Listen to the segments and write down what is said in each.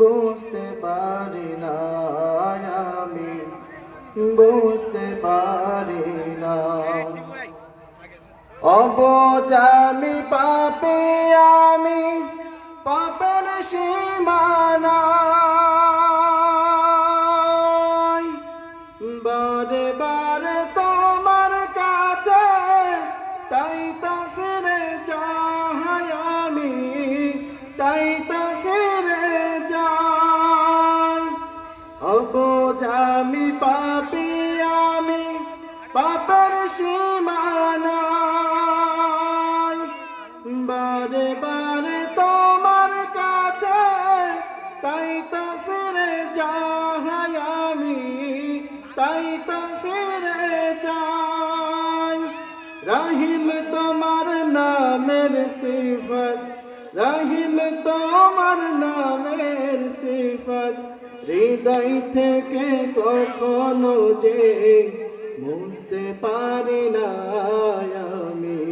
বুঝতে পারি না আমি, বুঝতে পারি না। অবজামি পাপে, আমি পাপের সীমানা। বারে বারে তোমার কাছে, তাই তো অবজামি পাপি, আমি পাপের সীমানায়। বারে বারে তোমার কাছে তাই তো ফিরে যাই আমি, তাই তো ফিরে যাই। রহিম তোমার নামের সিফত, রহিম তোমার নামের সিফত। হৃদয় থেকে কখনো যে বুঝতে পারি না আমি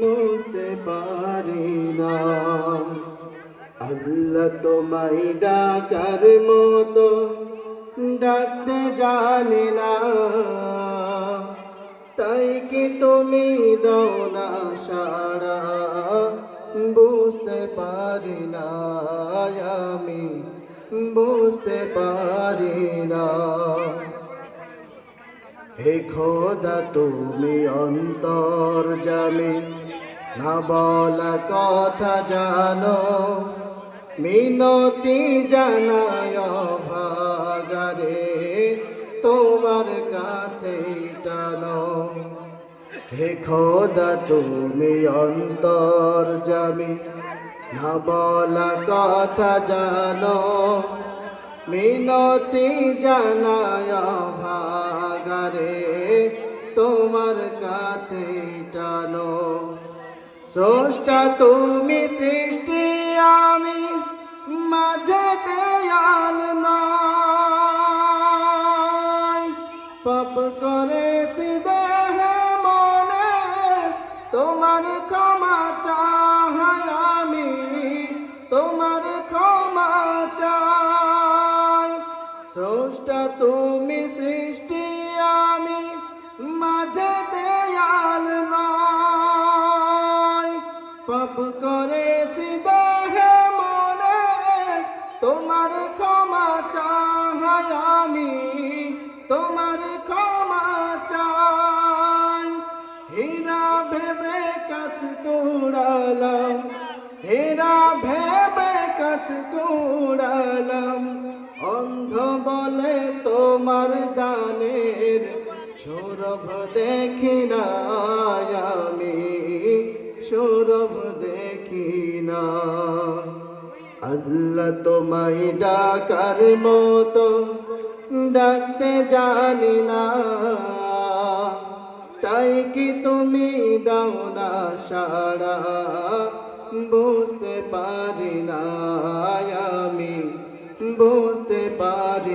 বুঝতে পারি না। আল্লাহ তোমায় ডাকার মতো ডাকতে জানি না। তাই কি তুমি দাও না সারা বুঝতে পারি না আমি? বুঝতে পারি না। হে খোদা, তুমি অন্তর জানি, না বলা কথা জানো। মিনতি জানায় ভাগারে তোমার কাছে টানো। হে খোদা, তুমি অন্তর জামি না বলা কথা জানো। মিনতি জানায় ভাগারে তোমার কাছে টানো। স্রষ্টা তুমি সৃষ্টি, আমি মাঝে দেয়াল নয় পাপ করেছি দেহে মনে, তোমার ক্ষমা স্রষ্টা তুমি সৃষ্টি, আমি মাঝে দেয়াল নয়। পাপ করেছি দেহে মনে, তোমার ক্ষমা চাই আমি, তোমার ক্ষমা চাই। হীরা ভেবে কাছ কুড়ালাম, হীরা ভেবে কাছ কুড়ালাম। অন্ধ বলে তোমার দানের সৌরভ দেখি না আমি, সৌরভ দেখি না। আল্লাহ তোমায় ডাকার মতো ডাকতে জানি না, তাই কি তুমি দাও না সারা বুঝতে পারি না।